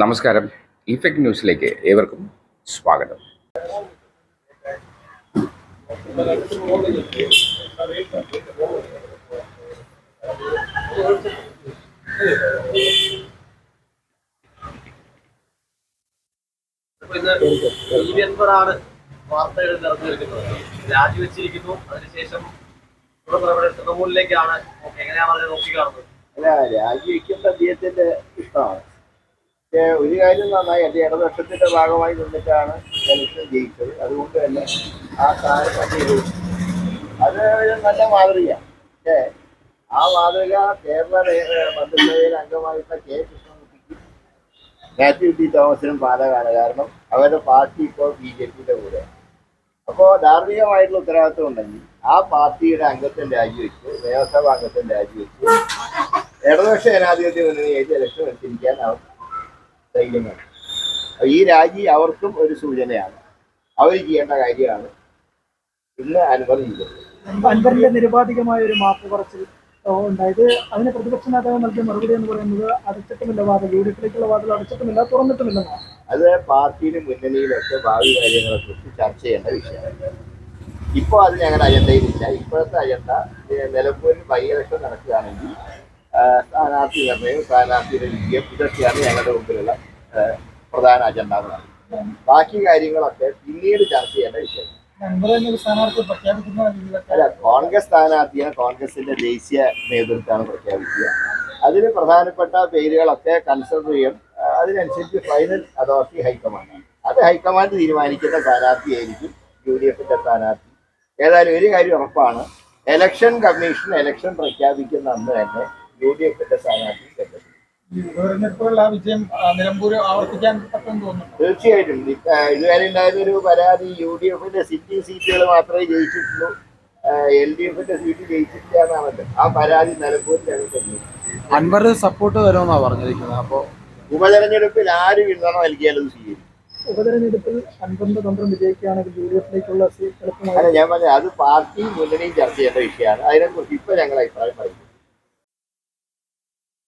നമസ്കാരം. ഇഫക്ട് ന്യൂസിലേക്ക് ഏവർക്കും സ്വാഗതം. വാർത്തകൾ നിറഞ്ഞു നിൽക്കുന്നത്. രാജിവെച്ചിരിക്കുന്നു. അതിനുശേഷം തൃണമൂലിലേക്കാണ്. എങ്ങനെയാണ് നോക്കി കാണുന്നത്. അല്ല രാജിവെക്കുന്നത് അദ്ദേഹത്തിന്റെ ഇഷ്ടമാണ്. പക്ഷേ ഒരു കാര്യം നന്നായി. എന്റെ ഇടതുപക്ഷത്തിന്റെ ഭാഗമായി നിന്നിട്ടാണ് ഇലക്ഷൻ ജയിച്ചത്. അതുകൊണ്ട് തന്നെ ആ സ്ഥാനം ചെയ്തു അത് ഒരു നല്ല മാതൃകയാണ്. പക്ഷേ ആ മാതൃക കേരള മന്ത്രിസഭയിൽ അംഗമായിട്ടുള്ള കെ കൃഷ്ണൻകുട്ടിക്ക് മാത്യു ടി തോമസിനും ബാധകമാണ്. കാരണം അവരുടെ പാർട്ടി ഇപ്പോൾ ബി ജെ പിയുടെ കൂടെ അപ്പോൾ ധാർമ്മികമായിട്ടുള്ള ഉത്തരവാദിത്വം ഉണ്ടെങ്കിൽ ആ പാർട്ടിയുടെ അംഗത്വം രാജിവെച്ച് നിയമസഭാ അംഗത്വം രാജിവെച്ച് ഇടതുപക്ഷ ജനാധിപത്യ ഏത് ഇലക്ഷൻ അവർ ധൈര്യം വേണം ഈ രാജി അവർക്കും ഒരു സൂചനയാണ്. അവർ ചെയ്യേണ്ട കാര്യമാണ്. ഇന്ന് അൻവർ ചെയ്തത്. അൻവറിന്റെ നിരുപാധികമായ ഒരു മാപ്പ് കുറച്ച് ഉണ്ടായത് അതിന് പ്രതിപക്ഷ നേതാവ് നൽകിയ മറുപടി എന്ന് പറയുന്നത് അടച്ചിട്ടുമില്ല വാതിൽ യു ഡി എഫിലേക്കുള്ള വാതിൽ അടച്ചിട്ടുമില്ല തുറന്നിട്ടുമില്ലെന്നാണ് അത് പാർട്ടിയിലും മുന്നണിയിലൊക്കെ ഭാവി കാര്യങ്ങളെ കുറിച്ച് ചർച്ച ചെയ്യേണ്ട വിഷയമാണ്. ഇപ്പോൾ അത് ഞങ്ങളുടെ അജണ്ടയിലില്ല. ഇപ്പോഴത്തെ അജണ്ട നിലമ്പൂരിൽ ബൈ ഇലക്ഷൻ നടക്കുകയാണെങ്കിൽ സ്ഥാനാർത്ഥി നിർണയം സ്ഥാനാർത്ഥിയുടെ വിജയം ഇതൊക്കെയാണ് ഞങ്ങളുടെ മുമ്പിലുള്ള പ്രധാന അജണ്ടകളാണ് ബാക്കി കാര്യങ്ങളൊക്കെ പിന്നീട് ചർച്ച ചെയ്യേണ്ട വിഷയം. അല്ല കോൺഗ്രസ് സ്ഥാനാർത്ഥിയെ കോൺഗ്രസിന്റെ ദേശീയ നേതൃത്വമാണ് പ്രഖ്യാപിക്കുക. അതിന് പ്രധാനപ്പെട്ട പേരുകളൊക്കെ കൺസിഡർ ചെയ്യും. അതിനനുസരിച്ച് ഫൈനൽ അതോറിറ്റി ഹൈക്കമാൻഡാണ് അത് ഹൈക്കമാൻഡ് തീരുമാനിക്കുന്ന സ്ഥാനാർത്ഥിയായിരിക്കും യു ഡി എഫിന്റെ സ്ഥാനാർത്ഥി. ഏതായാലും ഒരു കാര്യം ഉറപ്പാണ്. എലക്ഷൻ കമ്മീഷൻ എലക്ഷൻ പ്രഖ്യാപിക്കുന്ന അന്ന് തന്നെ യു ഡി എഫിന്റെ സ്ഥാനാർത്ഥി തെരഞ്ഞെടുപ്പുകളിൽ ആ വിജയം നിലമ്പൂർ ആവർത്തിക്കാൻ പറ്റുമെന്ന് തോന്നുന്നു. തീർച്ചയായിട്ടും. ഇതുവരെ ഉണ്ടായിരുന്ന ഒരു പരാതി യു ഡി എഫിന്റെ സിറ്റിംഗ് സീറ്റുകൾ മാത്രമേ ജയിച്ചിട്ടുള്ളൂ. എൽ ഡി എഫിന്റെ സീറ്റ് ജയിച്ചിട്ടില്ല എന്നാണല്ലോ. ആ പരാതി നിലമ്പൂരിലാണ് തന്നെ അൻവർ സപ്പോർട്ട് തരുമെന്നാ പറഞ്ഞിരിക്കുന്നത്. അപ്പോൾ ഉപതെരഞ്ഞെടുപ്പിൽ ആര് പിന്തുണ നൽകിയാലും സ്വീകരിക്കും. ഉപതെരഞ്ഞെടുപ്പിൽ അൻവറിന്റെ തന്ത്രം വിജയിക്കുകയാണെങ്കിൽ യു ഡി എഫിലേക്കുള്ള അല്ല ഞാൻ പറഞ്ഞത് അത് പാർട്ടി മുന്നണിയും ചർച്ച ചെയ്യേണ്ട വിഷയമാണ്. അതിനെക്കുറിച്ച് ഇപ്പൊ ഞങ്ങൾ അഭിപ്രായം പറയുന്നു